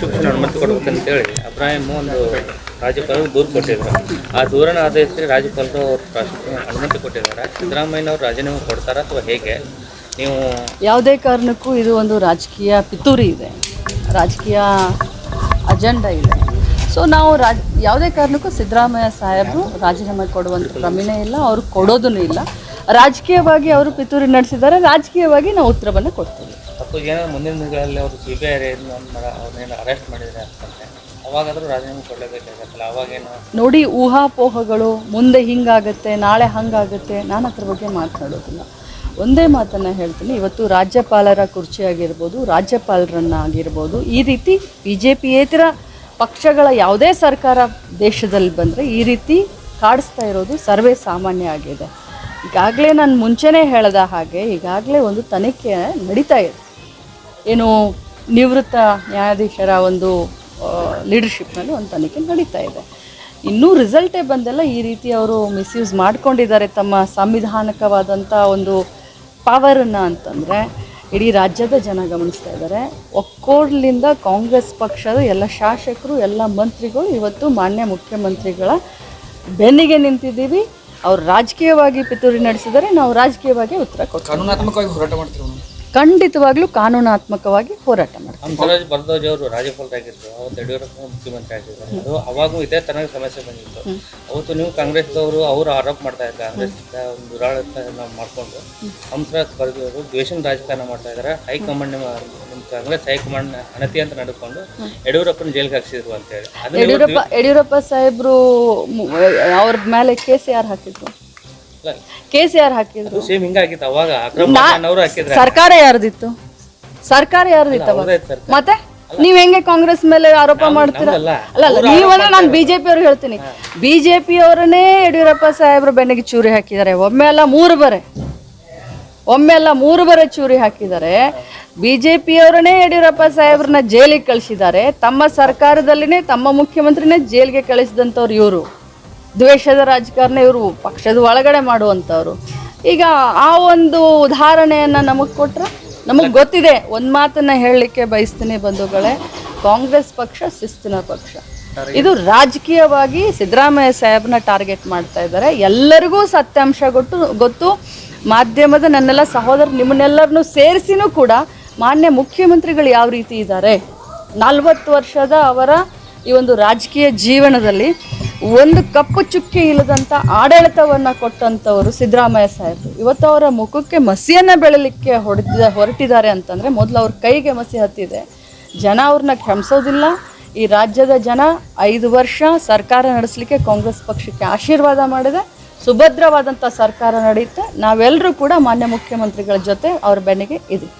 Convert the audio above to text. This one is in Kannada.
ಶಿಕ್ಷಣ ಅನುಮತಿ ಕೊಡ್ಬೇಕಂತೇಳಿ ಅಬ್ರಾಹಿಮ್ ಒಂದು ರಾಜ್ಯಪಾಲರು ದೂರು ಕೊಟ್ಟಿದ್ದಾರೆ. ಆ ದೂರನ ಆಧರಿಸಿ ರಾಜ್ಯಪಾಲರು ಅವರು ಅನುಮತಿ ಕೊಟ್ಟಿದ್ದಾರೆ. ಸಿದ್ದರಾಮಯ್ಯನವರು ರಾಜೀನಾಮೆ ಕೊಡ್ತಾರಾ ಅಥವಾ ಹೇಗೆ? ನೀವು ಯಾವುದೇ ಕಾರಣಕ್ಕೂ ಇದು ಒಂದು ರಾಜಕೀಯ ಪಿತೂರಿ ಇದೆ. ರಾಜಕೀಯ ಅಜೆಂಡಾ ಇದೆ. ಸೊ ನಾವು ರಾಜ್, ಯಾವುದೇ ಕಾರಣಕ್ಕೂ ಸಿದ್ದರಾಮಯ್ಯ ಸಾಹೇಬರು ರಾಜೀನಾಮೆ ಕೊಡುವಂಥ ಪ್ರಮೇಯ ಇಲ್ಲ, ಅವರು ಕೊಡೋದೂ ಇಲ್ಲ. ರಾಜಕೀಯವಾಗಿ ಅವರು ಪಿತೂರಿ ನಡೆಸಿದ್ದಾರೆ, ರಾಜಕೀಯವಾಗಿ ನಾವು ಉತ್ತರವನ್ನು ಕೊಡ್ತೀವಿ. ಅಥವಾ ಏನಾದ್ರು ಮುಂದಿನ ದಿನಗಳಲ್ಲಿ ಅವರು ಸಿ ಬಿ ಐ ಅವ್ರನ್ನೇನು ಅರೆಸ್ಟ್ ಮಾಡಿದರೆ ಅಂತಂದರೆ ಅವಾಗಾದರೂ ರಾಜೀನಾಮೆ ಕೊಡಲೇಬೇಕಾಗತ್ತಲ್ಲ, ಅವಾಗೇನು? ನೋಡಿ, ಊಹಾಪೋಹಗಳು ಮುಂದೆ ಹಿಂಗಾಗತ್ತೆ, ನಾಳೆ ಹಂಗಾಗತ್ತೆ, ನಾನು ಅದ್ರ ಬಗ್ಗೆ ಮಾತನಾಡೋದಿಲ್ಲ ಒಂದೇ ಮಾತನ್ನು ಹೇಳ್ತೀನಿ, ಇವತ್ತು ರಾಜ್ಯಪಾಲರ ಕುರ್ಚಿ ಆಗಿರ್ಬೋದು ರಾಜ್ಯಪಾಲರನ್ನ ಆಗಿರ್ಬೋದು ಈ ರೀತಿ ಬಿ ಜೆ ಪಿಯೇತರ ಪಕ್ಷಗಳ ಯಾವುದೇ ಸರ್ಕಾರ ದೇಶದಲ್ಲಿ ಬಂದರೆ ಈ ರೀತಿ ಕಾಡಿಸ್ತಾ ಇರೋದು ಸರ್ವೇ ಸಾಮಾನ್ಯ ಆಗಿದೆ. ಈಗಾಗಲೇ ನಾನು ಮುಂಚೆನೇ ಹೇಳ್ದ ಹಾಗೆ ಈಗಾಗಲೇ ಒಂದು ತನಿಖೆ ನಡೀತಾ ಇದೆ. ಏನು ನಿವೃತ್ತ ನ್ಯಾಯಾಧೀಶರ ಒಂದು ಲೀಡರ್ಶಿಪ್ನಲ್ಲಿ ಒಂದು ತನಿಖೆ ನಡೀತಾ ಇದೆ. ಇನ್ನೂ ರಿಸಲ್ಟೇ ಬಂದೆಲ್ಲ. ಈ ರೀತಿ ಅವರು ಮಿಸ್ಯೂಸ್ ಮಾಡ್ಕೊಂಡಿದ್ದಾರೆ ತಮ್ಮ ಸಂವಿಧಾನಕವಾದಂಥ ಒಂದು ಪವರನ್ನು ಅಂತಂದರೆ ಇಡೀ ರಾಜ್ಯದ ಜನ ಗಮನಿಸ್ತಾ ಇದ್ದಾರೆ. ಒಕ್ಕೋರ್ಲಿಂದ ಕಾಂಗ್ರೆಸ್ ಪಕ್ಷದ ಎಲ್ಲ ಶಾಸಕರು, ಎಲ್ಲ ಮಂತ್ರಿಗಳು ಇವತ್ತು ಮಾನ್ಯ ಮುಖ್ಯಮಂತ್ರಿಗಳ ಬೆನ್ನಿಗೆ ನಿಂತಿದ್ದೀವಿ. ಅವ್ರು ರಾಜಕೀಯವಾಗಿ ಪಿತೂರಿ ನಡೆಸಿದರೆ ನಾವು ರಾಜಕೀಯವಾಗಿ ಉತ್ತರ ಕೊಡ್ತೀವಿ. ಕಾನೂನಾತ್ಮಕವಾಗಿ ಹೋರಾಟ ಮಾಡ್ತೀವಿ ಖಂಡಿತವಾಗ್ಲೂ ಕಾನೂನಾತ್ಮಕವಾಗಿ ಹೋರಾಟ ಮಾಡ್ತಾರೆ ಹಂಸರಾಜ್ ಬರ್ದೋಜ್ ಅವರು ರಾಜ್ಯಪಾಲರಾಗಿದ್ರು ಅವತ್ತು ಯಡಿಯೂರಪ್ಪ ಮುಖ್ಯಮಂತ್ರಿ ಆಗಿದ್ರು. ಅದು ಅವಾಗೂ ಇದೇ ತನಕ ಸಮಸ್ಯೆ ಬಂದಿತ್ತು. ಅವತ್ತು ನೀವು ಕಾಂಗ್ರೆಸ್ದವರು ಅವರು ಆರೋಪ ಮಾಡ್ತಾ ಇದ್ದಾರೆ ಕಾಂಗ್ರೆಸ್ ಒಂದು ದುರಾಡಳಿತ ಮಾಡ್ಕೊಂಡು ಹಂಸರಾಜ್ ಭರದ್ವಾಜ್ ಅವರು ದ್ವೇಷನ ರಾಜಕಾರಣ ಮಾಡ್ತಾ ಇದ್ದಾರೆ. ಹೈಕಮಾಂಡ್ ಕಾಂಗ್ರೆಸ್ ಹೈಕಮಾಂಡ್ ಅನತಿ ಅಂತ ನಡೆದುಕೊಂಡು ಯಡಿಯೂರಪ್ಪನ ಜೈಲಿಗೆ ಹಾಕ್ಸಿದ್ರು ಅಂತ ಹೇಳಿ. ಯಡಿಯೂರಪ್ಪ ಯಡಿಯೂರಪ್ಪ ಸಾಹೇಬ್ರು ಅವ್ರ ಮೇಲೆ ಕೇಸ್ ಯಾರು ಹಾಕಿದ್ರು? ಇಲ್ಲ, ಸಿ ಹಾಕಿದ್ರು. ಸೇಮ್ ಹಿಂಗಾಗಿತ್ತು. ಅವಾಗ ಅಕ್ರಮ ಅವರು ಹಾಕಿದ್ರೆ ಸರ್ಕಾರ ಯಾರ್ದಿತ್ತು? ಸರ್ಕಾರ ಯಾರ್ದಿತ್ತು ಅವಾಗ? ಮತ್ತೆ? ನೀವ್ ಹೆಂಗೆ ಕಾಂಗ್ರೆಸ್ ಮೇಲೆ ಆರೋಪ ಮಾಡ್ತೀರಾ. ಅಲ್ಲ ಅಲ್ಲ ನೀವಲ್ಲ ನಾನು ಬಿಜೆಪಿ ಅವ್ರಿಗೆ ಹೇಳ್ತೀನಿ. ಬಿಜೆಪಿ ಅವರನ್ನೇ ಯಡಿಯೂರಪ್ಪ ಸಾಹೇಬ್ರ ಬೆನ್ನಿಗೆ ಚೂರಿ ಹಾಕಿದ್ದಾರೆ. ಒಮ್ಮೆ ಅಲ್ಲ ಮೂರು ಬರೆ. ಒಮ್ಮೆ ಅಲ್ಲ ಮೂರು ಬರೆ ಚೂರಿ ಹಾಕಿದ್ದಾರೆ. ಬಿಜೆಪಿಯವರನ್ನೇ ಯಡಿಯೂರಪ್ಪ ಸಾಹೇಬ್ರನ್ನ ಜೈಲಿಗೆ ಕಳಿಸಿದ್ದಾರೆ. ತಮ್ಮ ಸರ್ಕಾರದಲ್ಲಿನೇ ತಮ್ಮ ಮುಖ್ಯಮಂತ್ರಿನೇ ಜೈಲಿಗೆ ಕಳಿಸಿದಂಥವ್ರು ಇವರು. ದ್ವೇಷದ ರಾಜಕಾರಣ ಇವರು ಪಕ್ಷದ ಒಳಗಡೆ ಮಾಡುವಂಥವ್ರು. ಈಗ ಆ ಒಂದು ಉದಾಹರಣೆಯನ್ನು ನಮಗೆ ಕೊಟ್ಟರೆ ನಮಗೆ ಗೊತ್ತಿದೆ ಒಂದು ಮಾತನ್ನ ಹೇಳಲಿಕ್ಕೆ ಬಯಸ್ತೀನಿ ಬಂಧುಗಳೇ ಕಾಂಗ್ರೆಸ್ ಪಕ್ಷ ಶಿಸ್ತಿನ ಪಕ್ಷ. ಇದು ರಾಜಕೀಯವಾಗಿ ಸಿದ್ದರಾಮಯ್ಯ ಸಾಹೇಬ್ನ ಟಾರ್ಗೆಟ್ ಮಾಡ್ತಾ ಇದ್ದಾರೆ. ಎಲ್ಲರಿಗೂ ಸತ್ಯಾಂಶ ಗೊತ್ತು ಗೊತ್ತು. ಮಾಧ್ಯಮದ ನನ್ನೆಲ್ಲ ಸಹೋದರ ನಿಮ್ಮನ್ನೆಲ್ಲರನ್ನೂ ಸೇರಿಸಿನೂ ಕೂಡ ಮಾನ್ಯ ಮುಖ್ಯಮಂತ್ರಿಗಳು ಯಾವ ರೀತಿ ಇದ್ದಾರೆ? ನಲ್ವತ್ತು ವರ್ಷದ ಅವರ ಈ ಒಂದು ರಾಜಕೀಯ ಜೀವನದಲ್ಲಿ ಒಂದು ಕಪ್ಪು ಚುಕ್ಕಿ ಇಲ್ಲದಂಥ ಆಡಳಿತವನ್ನು ಕೊಟ್ಟಂಥವರು ಸಿದ್ದರಾಮಯ್ಯ ಸಾಹೇಬರು. ಇವತ್ತು ಅವರ ಮುಖಕ್ಕೆ ಮಸಿಯನ್ನು ಬೆಳಲಿಕ್ಕೆ ಹೊಡೆದ ಹೊರಟಿದ್ದಾರೆ ಅಂತಂದರೆ ಮೊದಲು ಅವ್ರ ಕೈಗೆ ಮಸಿ ಹತ್ತಿದೆ. ಜನ ಅವ್ರನ್ನ ಕ್ಷಮಿಸೋದಿಲ್ಲ. ಈ ರಾಜ್ಯದ ಜನ ಐದು ವರ್ಷ ಸರ್ಕಾರ ನಡೆಸಲಿಕ್ಕೆ ಕಾಂಗ್ರೆಸ್ ಪಕ್ಷಕ್ಕೆ ಆಶೀರ್ವಾದ ಮಾಡಿದೆ. ಸುಭದ್ರವಾದಂಥ ಸರ್ಕಾರ ನಡೆಯುತ್ತೆ. ನಾವೆಲ್ಲರೂ ಕೂಡ ಮಾನ್ಯ ಮುಖ್ಯಮಂತ್ರಿಗಳ ಜೊತೆ ಅವ್ರ ಬೆನ್ನಿಗೆ ಇದ್ದೀವಿ.